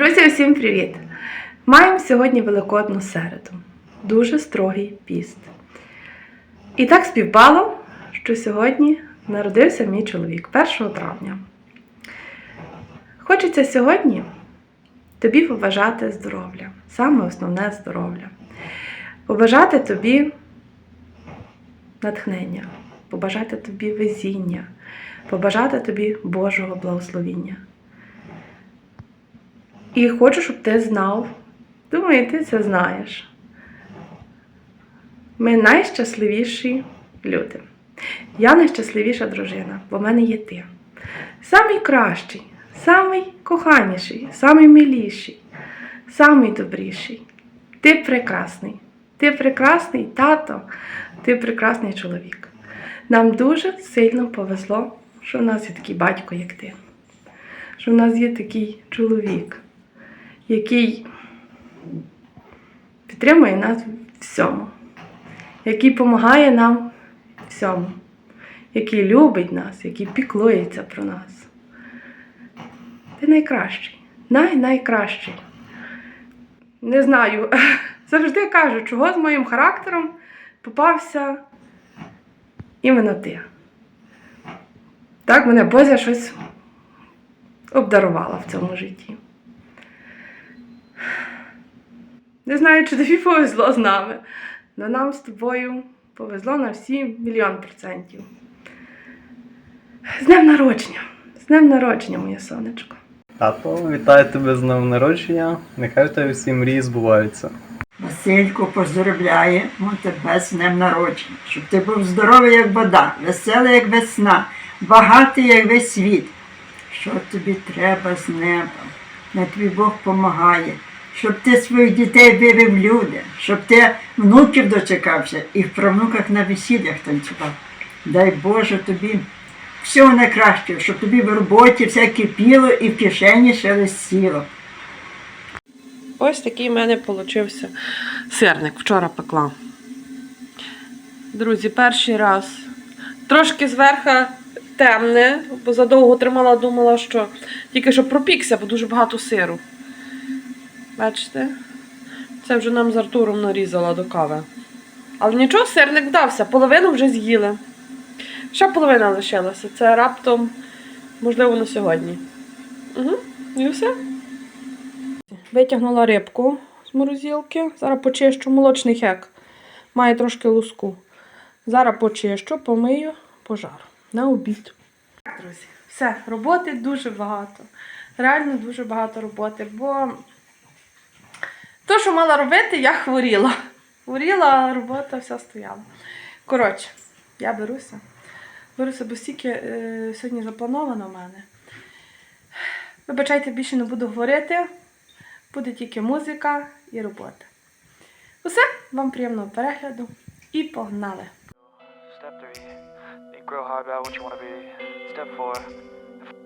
Друзі, усім привіт! Маємо сьогодні Великодну середу. Дуже строгий піст. І так співпало, що сьогодні народився мій чоловік 1 травня. Хочеться сьогодні тобі побажати здоров'я, саме основне здоров'я. Побажати тобі натхнення, побажати тобі везіння, побажати тобі Божого благословіння. І хочу, щоб ти знав, думаю, ти це знаєш. Ми найщасливіші люди. Я найщасливіша дружина, бо в мене є ти. Самий кращий, самий коханіший, самий миліший, самий добріший. Ти прекрасний. Ти прекрасний тато, ти прекрасний чоловік. Нам дуже сильно повезло, що в нас є такий батько, як ти. Що в нас є такий чоловік, який підтримує нас всьому, який допомагає нам всьому, який любить нас, який піклується про нас. Ти найкращий, най-найкращий. Не знаю, завжди кажу, чого з моїм характером попався іменно ти. Так мене Бозя щось обдарувала в цьому житті. Не знаю, чи тобі повезло з нами, але нам з тобою повезло на всі мільйон процентів. З днем народження! З днем народження, моє сонечко. Тато, вітаю тебе з днем народження. Нехай в тебе всі мрії збуваються. Василько поздравляє тебе з днем народження, щоб ти був здоровий, як вода, веселий, як весна, багатий, як весь світ. Що тобі треба з неба? На тобі Бог помагає, щоб ти своїх дітей вивів люди, щоб ти внуків дочекався і в правнуках на весіллях танцював. Дай Боже тобі всього найкращого, щоб тобі в роботі все кипіло і в кишені шелестіло. Ось такий в мене получився сирник. Вчора пекла. Друзі, перший раз. Трошки зверху темне, бо задовго тримала, думала, що тільки що пропікся, бо дуже багато сиру. Бачите? Це вже нам з Артуром нарізала до кави. Але нічого, сирник вдався, половину вже з'їли. Ще половина лишилася. Це раптом, можливо, на сьогодні. Угу. І все. Витягнула рибку з морозилки. Зараз почищу молочний хек. Має трошки луску. Зараз почищу, помию, пожару. На обід. Так, друзі, все, роботи дуже багато. Реально дуже багато роботи, бо то, що мала робити, я хворіла. Хворіла, робота вся стояла. Коротше, я беруся. Беруся, бо стільки е, сьогодні заплановано в мене. Вибачайте, більше не буду говорити. Буде тільки музика і робота. Усе, вам приємного перегляду і погнали! Step 3. Think real hard about what you want be. Step 4.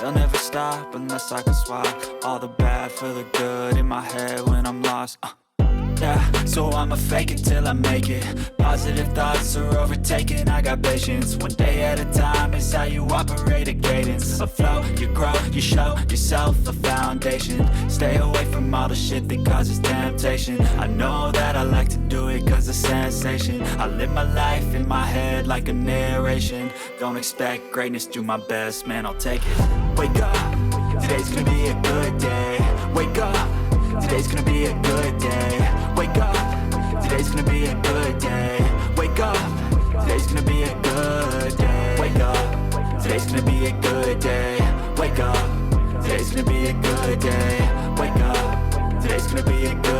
They'll never stop unless I can swap all the bad for the good in my head when I'm lost. Uh. Yeah, so I'ma fake it till I make it. Positive thoughts are overtaken. I got patience. One day at a time is how you operate a cadence. A flow, you grow, you show yourself a foundation. Stay away from all the shit that causes temptation. I know that I like to do it cause it's sensation. I live my life in my head like a narration. Don't expect greatness, do my best, man, I'll take it. Wake up, today's gonna be a good day. Wake up. Today's gonna be a good day. Wake up. Today's gonna be a good day. Wake up. Today's gonna be a good day. Wake up. Today's gonna be a good day. Wake up. Today's gonna be a good day. Wake up. Today's gonna be a good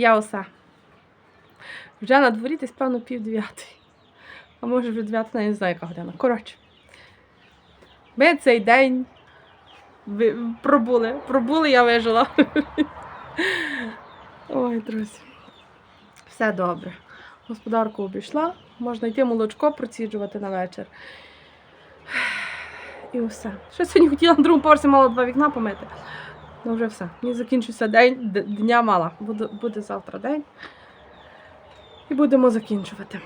я усе. Вже на дворі десь, певно, пів дев'ятої. А може вже дев'ята, я не знаю, яка година. Коротше. Ми цей день пробули. Пробули, я вижила. Ой, друзі. Все добре. Господарку обійшла. Можна йти молочко проціджувати на вечір. І все. Ще сьогодні хотіла на другому поверсі мала два вікна помити. Ну вже все. Мені закінчився день, дня мала. Буде, буде завтра день. І будемо закінчувати.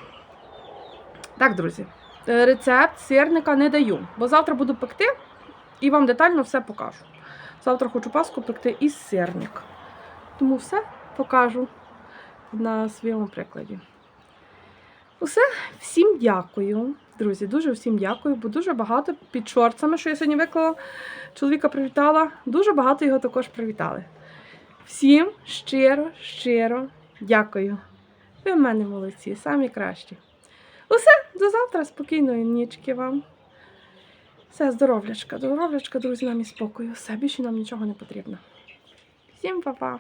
Так, друзі. е, Рецепт сирника не даю, бо завтра буду пекти і вам детально все покажу. Завтра хочу паску пекти із сирник. Тому все покажу на своєму прикладі. Усе, всім дякую, друзі. Дуже всім дякую, бо дуже багато під шорцами, що я сьогодні виклала, чоловіка привітала. Дуже багато його також привітали. Всім щиро, щиро дякую. Ви в мене молодці, самі кращі. Усе, до завтра, спокійної нічки вам. Все, здоровлячка, здоровлячка, друзі, нам і спокою. Все, більше нам нічого не потрібно. Всім па-па!